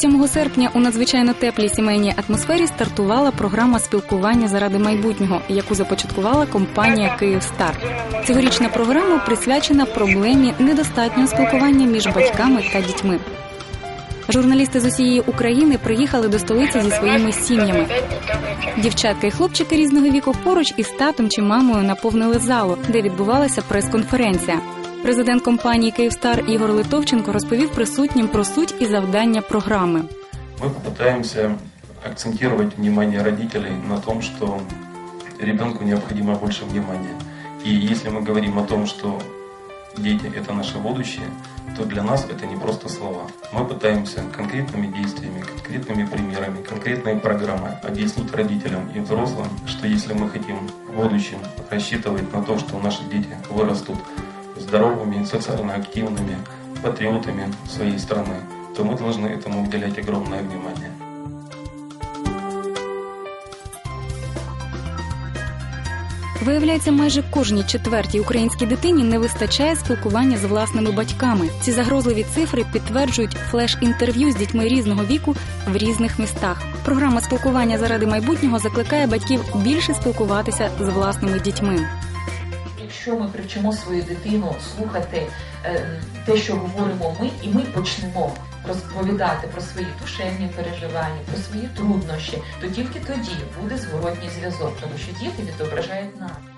7 серпня у надзвичайно теплій сімейній атмосфері стартувала програма спілкування заради майбутнього, яку започаткувала компанія Київстар. Цьогорічна програма присвячена проблемі недостатнього спілкування між батьками та дітьми. Журналісти з усієї України приїхали до столиці зі своїми сім'ями. Дівчатка і хлопчики різного віку поруч із татом чи мамою наповнили залу, де відбувалася прес-конференція. Президент компанії Київстар Ігор Литовченко розповів присутнім про суть і завдання програми. Мы попытаемся акцентировать внимание родителей на том, что ребенку необходимо больше внимания. И если мы говорим о том, что дети – это наше будущее, то для нас это не просто слова. Мы пытаемся конкретными действиями, конкретными примерами, конкретной программой объяснить родителям и взрослым, что если мы хотим в будущем рассчитывать на то, что наши дети вырастут здоровыми, социально активными, патриотами своей страны, то мы должны этому уделять огромное внимание. Виявляється, майже кожній четвертій українській дитині не вистачає спілкування з власними батьками. Ці загрозливі цифри підтверджують флеш-інтерв'ю з дітьми різного віку в різних містах. Програма спілкування заради майбутнього закликає батьків більше спілкуватися з власними дітьми. Якщо ми привчимо свою дитину слухати е, те, що говоримо ми, і ми почнемо розповідати про свої душевні переживання, про свої труднощі, то тільки тоді буде зворотній зв'язок, тому що діти відображають нас.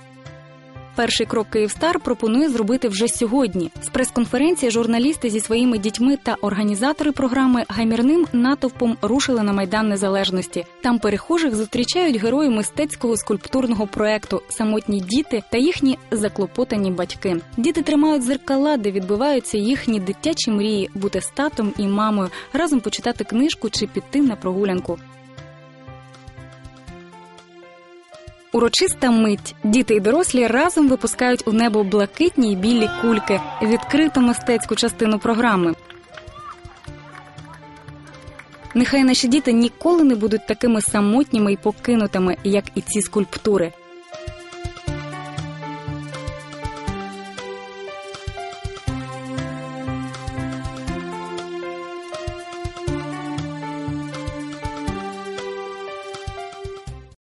Перший крок Київстар пропонує зробити вже сьогодні. З прес-конференції журналісти зі своїми дітьми та організатори програми гамірним натовпом рушили на майдан незалежності. Там перехожих зустрічають герої мистецького скульптурного проекту Самотні діти та їхні заклопотані батьки. Діти тримають зеркала, де відбиваються їхні дитячі мрії бути з татом і мамою, разом почитати книжку чи піти на прогулянку. Урочиста мить. Діти і дорослі разом випускають у небо блакитні й білі кульки, відкриту мистецьку частину програми. Нехай наші діти ніколи не будуть такими самотніми й покинутими, як і ці скульптури.